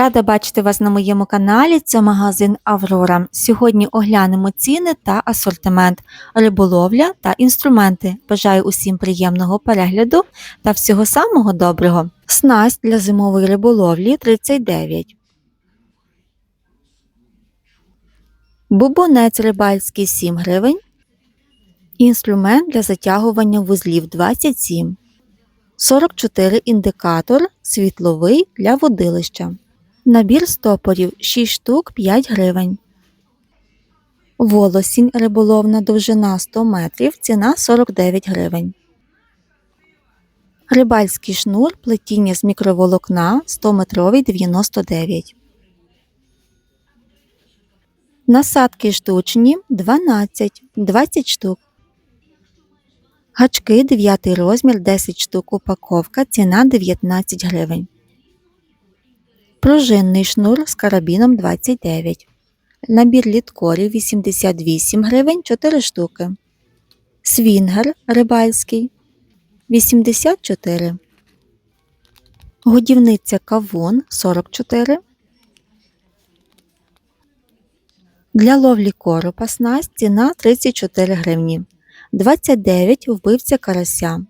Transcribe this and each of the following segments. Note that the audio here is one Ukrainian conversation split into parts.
Рада бачити вас на моєму каналі. Це магазин Аврора. Сьогодні оглянемо ціни та асортимент, риболовля та інструменти. Бажаю усім приємного перегляду та всього самого доброго. Снасть для зимової риболовлі 39. Бубонець рибальський 7 гривень. Інструмент для затягування вузлів 27. 44 індикатор світловий для водилища. Набір стопорів 6 штук 5 гривень. Волосінь риболовна довжина 100 метрів, ціна 49 гривень. Рибальський шнур плетіння з мікроволокна 100 метровий 99. Насадки штучні 12 20 штук. Гачки 9 розмір 10 штук упаковка, ціна 19 гривень. Пружинний шнур з карабіном 29. Набір літкорів 88 гривень 4 штуки. Свінгер рибальський 84. Годівниця кавун 44. Для ловлі коропа снасть ціна 34 гривні. 29 вбивця карася.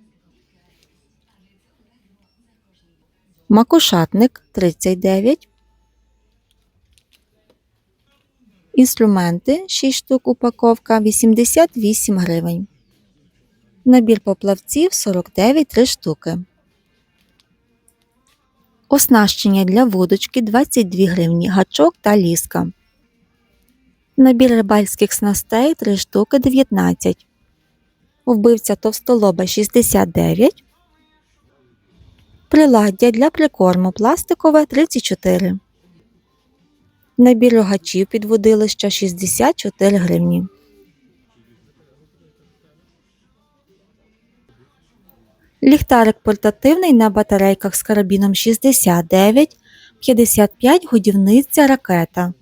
Макушатник 39. Інструменти 6 штук упаковка 88 гривень. Набір поплавців 49 3 штуки. Оснащення для вудочки 22 гривні, гачок та ліска. Набір рибальських снастей 3 штуки 19. Вбивця товстолоба 69. Приладдя для прикорму пластикове 34. Набір рогачів під водилища 64 гривні. Ліхтарик портативний на батарейках з карабіном 69, 55 годівниця ракета.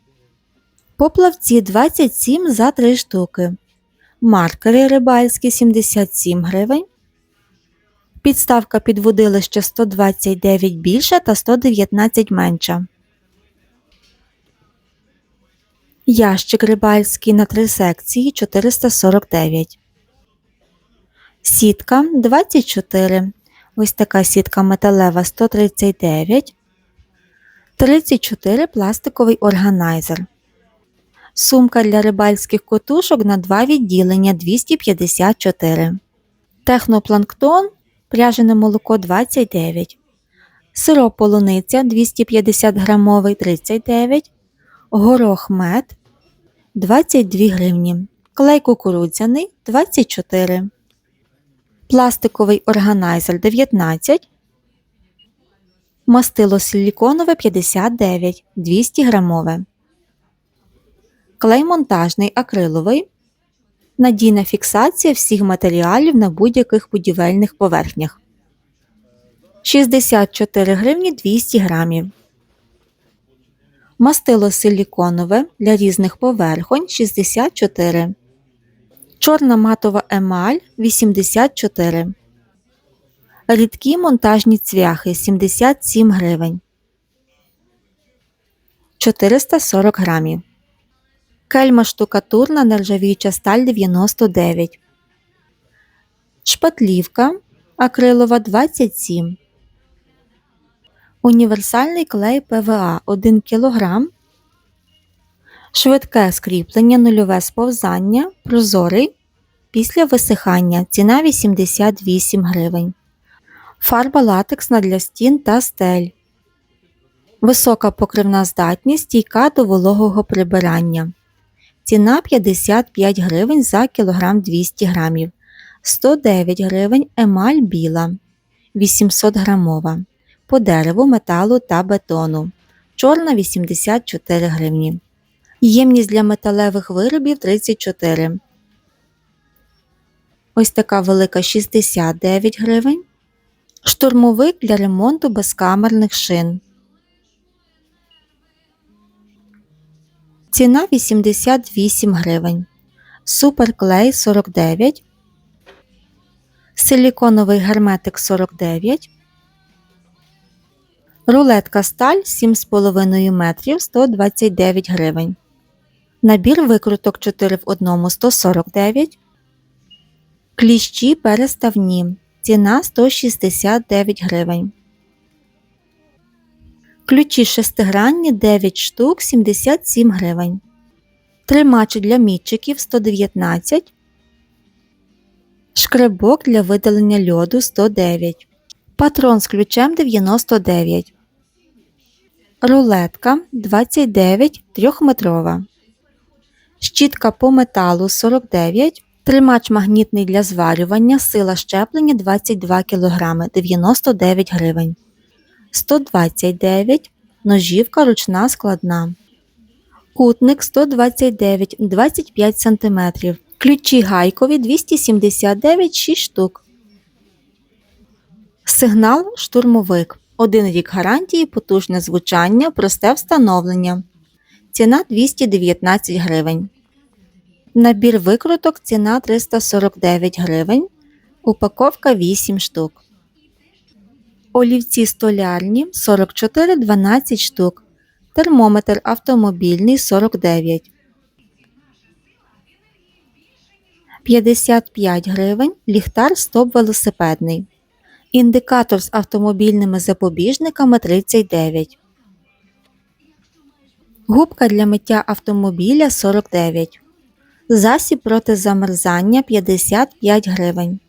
Поплавці 27 за 3 штуки. Маркери рибальські 77 гривень. Підставка під водилище 129 більша та 119 менша. Ящик рибальський на 3 секції 449. Сітка 24. Ось така сітка металева 139. 34 пластиковий органайзер. Сумка для рибальських котушок на 2 відділення 254. Технопланктон пряжене молоко 29. Сироп полуниця 250 грамовий 39. Горох мед 22 гривні. Клей кукурудзяний 24. Пластиковий органайзер 19. Мастило силіконове 59 200 грамове. Клей монтажний акриловий. Надійна фіксація всіх матеріалів на будь-яких будівельних поверхнях. 64 гривні 200 грамів. Мастило силіконове для різних поверхонь 64. Чорна матова емаль 84. Рідкі монтажні цвяхи 77 гривень. 440 грамів. Кельма штукатурна нержавіюча сталь 99. Шпатлівка акрилова 27. Універсальний клей ПВА 1 кг. Швидке скріплення нульове сповзання. Прозорий. Після висихання ціна 88 гривень. Фарба латексна для стін та стель. Висока покривна здатність стійка до вологого прибирання. Ціна 55 гривень за кілограм 200 грамів. 109 гривень емаль біла. 800 грамова. По дереву, металу та бетону. Чорна 84 гривні. Ємність для металевих виробів 34. Ось така велика 69 гривень. Штурмовик для ремонту безкамерних шин. Ціна 88 гривень. Суперклей 49. Силіконовий герметик 49. Рулетка сталь 7,5 метрів 129 гривень. Набір викруток 4 в 1 149. Кліщі переставні. Ціна 169 гривень. Ключі шестигранні 9 штук 77 гривень. Тримач для мітчиків 119. Шкребок для видалення льоду 109. Патрон з ключем 99. Рулетка 29 3-метрова. Щітка по металу 49. Тримач магнітний для зварювання. Сила щеплення 22 кг 99 гривень. 129. Ножівка ручна складна. Кутник 129 25 см. Ключі гайкові 279 6 штук. Сигнал штурмовик. Один рік гарантії, потужне звучання, просте встановлення. Ціна 219 гривень. Набір викруток ціна 349 гривень. Упаковка 8 штук. Олівці столярні 44 12 штук. Термометр автомобільний 49. 55 гривень. Ліхтар стоп велосипедний. Індикатор з автомобільними запобіжниками 39. Губка для миття автомобіля 49. Засіб проти замерзання 55 гривень.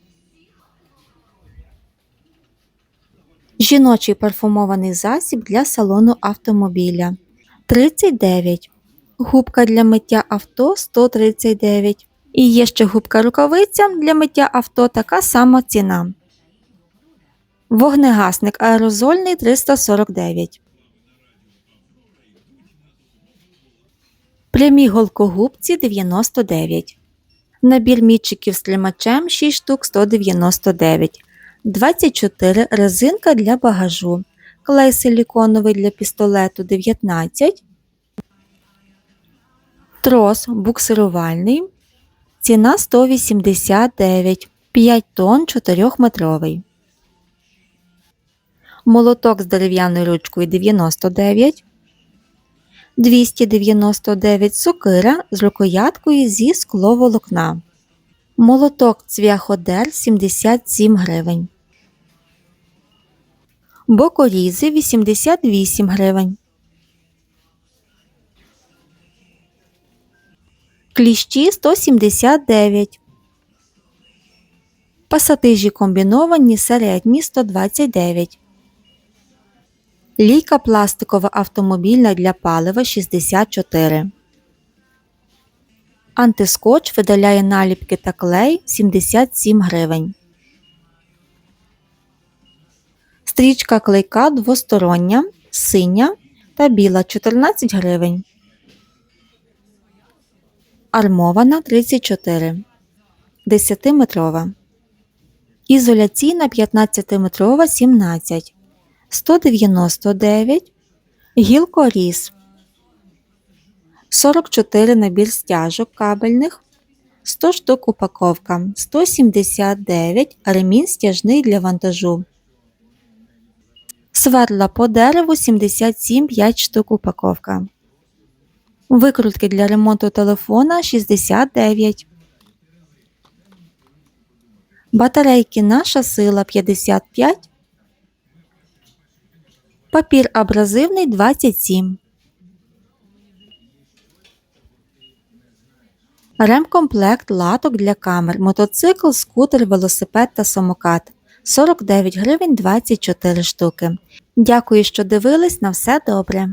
Жіночий парфумований засіб для салону автомобіля 39. Губка для миття авто 139. І є ще губка рукавиця для миття авто така сама ціна. Вогнегасник аерозольний 349. Прямі голкогубці 99. Набір мітчиків з тримачем 6 штук 199. 24 резинка для багажу. Клей силіконовий для пістолету 19. Трос буксирувальний. Ціна 189. 5 тонн 4-метровий. Молоток з дерев'яною ручкою 99. 299 сокира з рукояткою зі скловолокна. Молоток цвяходер 77 гривень. Бокорізи 88 гривень. Кліщі 179. Пасатижі комбіновані середні 129. Лійка пластикова автомобільна для палива 64. Антискотч видаляє наліпки та клей 77 гривень. Стрічка клейка двостороння, синя та біла 14 гривень. Армована 34. 10-метрова. Ізоляційна 15-метрова 17. 199. Гілкоріз 44 набір стяжок кабельних, 100 штук упаковка, 179 ремінь стяжний для вантажу. Свердла по дереву 77 5 штук упаковка. Викрутки для ремонту телефона 69. Батарейки наша сила 55. Папір абразивний 27. Ремкомплект латок для камер, мотоцикл, скутер, велосипед та самокат 49 гривень 24 штуки. Дякую, що дивились. На все добре.